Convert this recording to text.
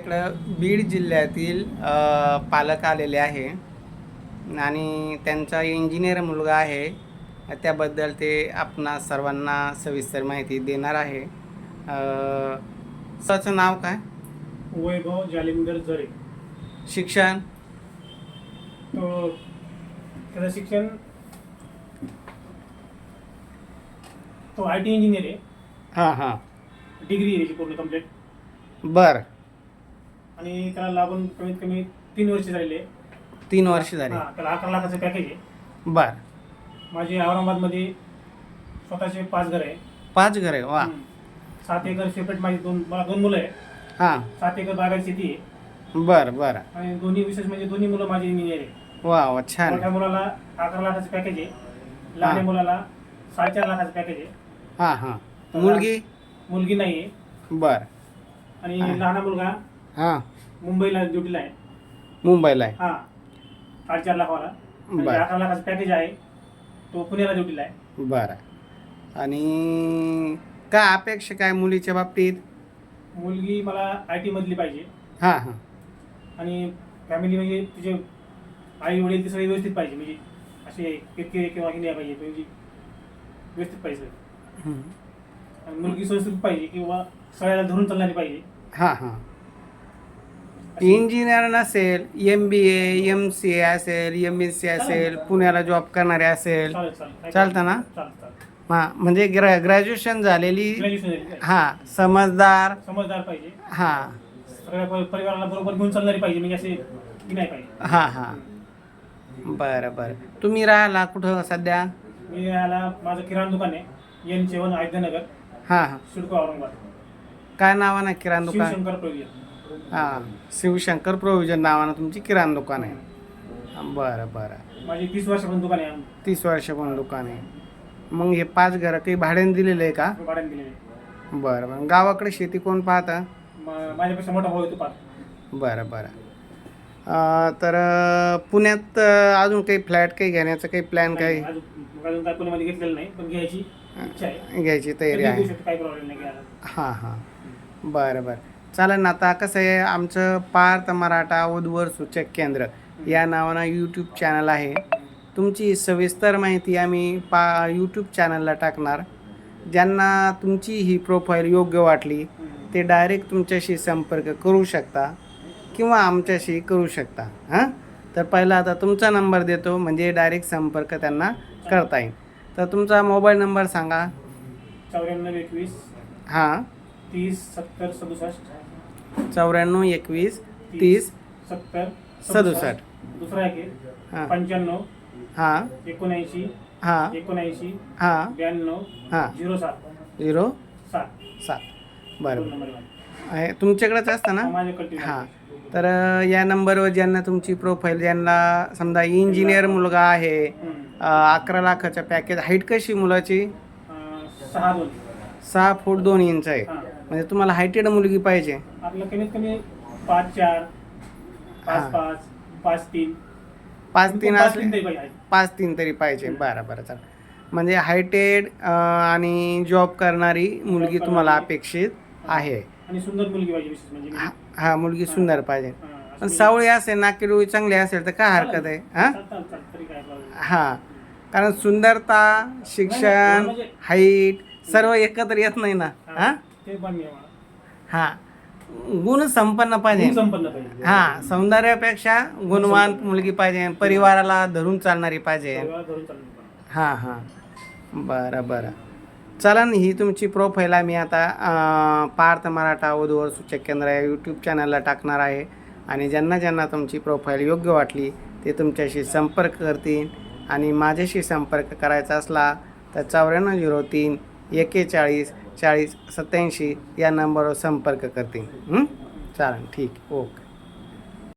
इकडं बीड जिल्ह्यातील पालक आलेले आहे. आणि त्यांचा इंजिनियर मुलगा आहे. त्याबद्दल ते आपणा सर्वांना सविस्तर माहिती देणार आहे. स्वतःचं नाव काय? वैभव जालिंदर जरे. शिक्षण? तो त्याचं शिक्षण तो आय टी इंजिनियर आहे. हां हां. डिग्री आहे त्याची पूर्ण कंप्लीट बरं. आणि त्याला लागून कमीत कमी तीन वर्ष झालेले. तीन वर्ष झाली. हा, त्याला अकरा लाखाचं पॅकेज आहे. बरं. माझे औरंगाबादमध्ये स्वतःचे पाच घर आहे. पाच घर आहे वा. हम्म. सात एकर सेपरेट माझी दोन मला दोन मुलं आहे हां. सात एकर बागायत शेती आहे. बरं बरं. आणि दोन्ही विशेष म्हणजे दोन्ही मुलं माझे इंजिनियर आहे वा वा छान. मोठ्या मुलाला अकरा लाखाचं पॅकेज आहे. लहान हा. मुलाला साडेचार लाखाचं पॅकेज आहे. हां हां. मुलगी? मुलगी नाही आहे बरं. आणि हा. लहान मुलगा हां. मुंबईला ड्युटीला आहे. मुंबईला आहे. हा. साडेचार लाखवाला आणि बरं. अकरा लाखाचं पॅकेज आहे. तो पुण्याला ड्युटीला आहे. बरं. आणि काय अपेक्षा काय मुलीच्या बाबतीत? मुलगी मला आय टी मधली पाहिजे. हां हां. आणि फॅमिली म्हणजे तिचे आई वडील ते सगळे व्यवस्थित पाहिजे. म्हणजे असे किरकिरे किंवा हे नाही पाहिजे. म्हणजे व्यवस्थित पाहिजे. आणि मुलगी संस्कृत पाहिजे किंवा सगळ्याला धरून चालणारी पाहिजे. हां हां. इंजिनियर नसेल M B A M C A असेल एम एस सी असेल पुण्याला जॉब करणारे असेल. चालतं ना? हां म्हणजे ग्रॅ ग्रॅज्युएशन झालेली? हां समजदार समजदार पाहिजे. हां. परिवाराला बरोबर घेऊन चालणारी पाहिजे म्हणजे असे की नाही पाहिजे. हां हां. बरं बरं. तुम्ही राहिला कुठं सध्या? मी याला माझं किराणा दुकान आहे. एन सेवन आयुध्यनगर हां हां. सिडको औरंगाबाद. काय नावानं किराणा दुकान? शिवशंकर प्रोविजन हां. शिवशंकर प्रोव्हिजन नावानं तुमची किराणा दुकान आहे. बरं बरं. माझी तीस वर्षापासून दुकान आहे. तीस वर्षापासून दुकान आहे. मग हे पाच घरं काही भाड्याने दिलेलं आहे का? मी भाड्याने दिलेले बरं बरं. गावाकडे शेती कोण पाहतं? म- माझ्यापेक्षा मोठा भाऊ येतो बरं बरं. अं, तर अं, पुण्यात अं, अजून काही फ्लॅट काही घेण्याचं काही प्लॅन काही? अजून अजून काय पुण्यामध्ये घेतलेलं नाही पण घ्यायची इच्छा आहे. घ्यायची तयारी कधी घेऊ आहे. शकतो, काही प्रॉब्लेम नाही घ्यायला. हां हां. बरं बरं. चालेल ना आता कसं आहे आमचं पार्थ मराठा उद्वर सूचक केंद्र या नावानं यूट्यूब चॅनल आहे. तुमची सविस्तर माहिती आम्ही पा यूट्यूब चॅनलला टाकणार. ज्यांना तुमची ही प्रोफाईल योग्य वाटली. ते डायरेक्ट तुमच्याशी संपर्क करू शकता किंवा आमच्याशी करू शकता. हां? तर पहिला आता तुमचा नंबर देतो म्हणजे डायरेक्ट संपर्क त्यांना करता येईल. तर तुमचा मोबाईल नंबर सांगा. चौऱ्याण्णव एकवीस हां. तीस सत्तर सदुसष्ट. चौऱ्याण्णव एकवीस तीस सत्तर सदुसष्ट. दुसरा आहे. पंच्याण्णव हां. एकोणऐंशी हां. एकोणऐंशी हां. ब्याण्णव हां. झिरो सात. झिरो सात. सात. बरं आहे. तुमच्याकडेच असतं ना? हां. तर या नंबरवर ज्यांना तुमची प्रोफाईल ज्यांना समजा इंजिनियर मुलगा आहे अकरा लाखाचं पॅकेज हाईट कशी मुलाची? सहा फूट दोन इंच आहे. म्हणजे तुम्हाला हायटेड मुलगी पाहिजे. आपलं कमीत कमी पाच चार हां. पाच पाच पाच तीन पाच तीन असले तरी पाहिजे. पाच तीन तरी पाहिजे. बरं बरं चालेल. म्हणजे हायटेड आणि जॉब करणारी मुलगी तुम्हाला अपेक्षित आहे. आणि सुंदर मुलगी पाहिजे विशेष म्हणजे. हा हा मुलगी सुंदर पाहिजे. हां, पण सावळी असेल नाकी डोळी चांगली असेल तर काय हरकत आहे? हां? चाल- चाल- चाल, तरी काय problem नाही. हां. कारण सुंदरता शिक्षण म्हणजे- हाईट सर्व एकत्र येत नाही ना. हां, ते मला. हां. गुण संपन्न पाहिजे. गुण संपन्न पाहिजे. हां सौंदर्यापेक्षा गुणवान मुलगी पाहिजे परिवाराला धरून चालणारी पाहिजे. धरून चाललं पाहिजे. हां हां. बरं बरं. चला न ही तुमची प्रोफाईल आम्ही आता अं, पार्थ मराठा वधूवर सूचक केंद्र या यूट्यूब चॅनलला टाकणार आहे. आणि ज्यांना ज्यांना तुमची प्रोफाईल योग्य वाटली ते तुमच्याशी संपर्क करतील. आणि माझ्याशी संपर्क करायचा असला तर चौऱ्याण्णव झिरो तीन एकेचाळीस चाळीस सत्याऐंशी या नंबरवर संपर्क करते. चालेल ठीक ओके.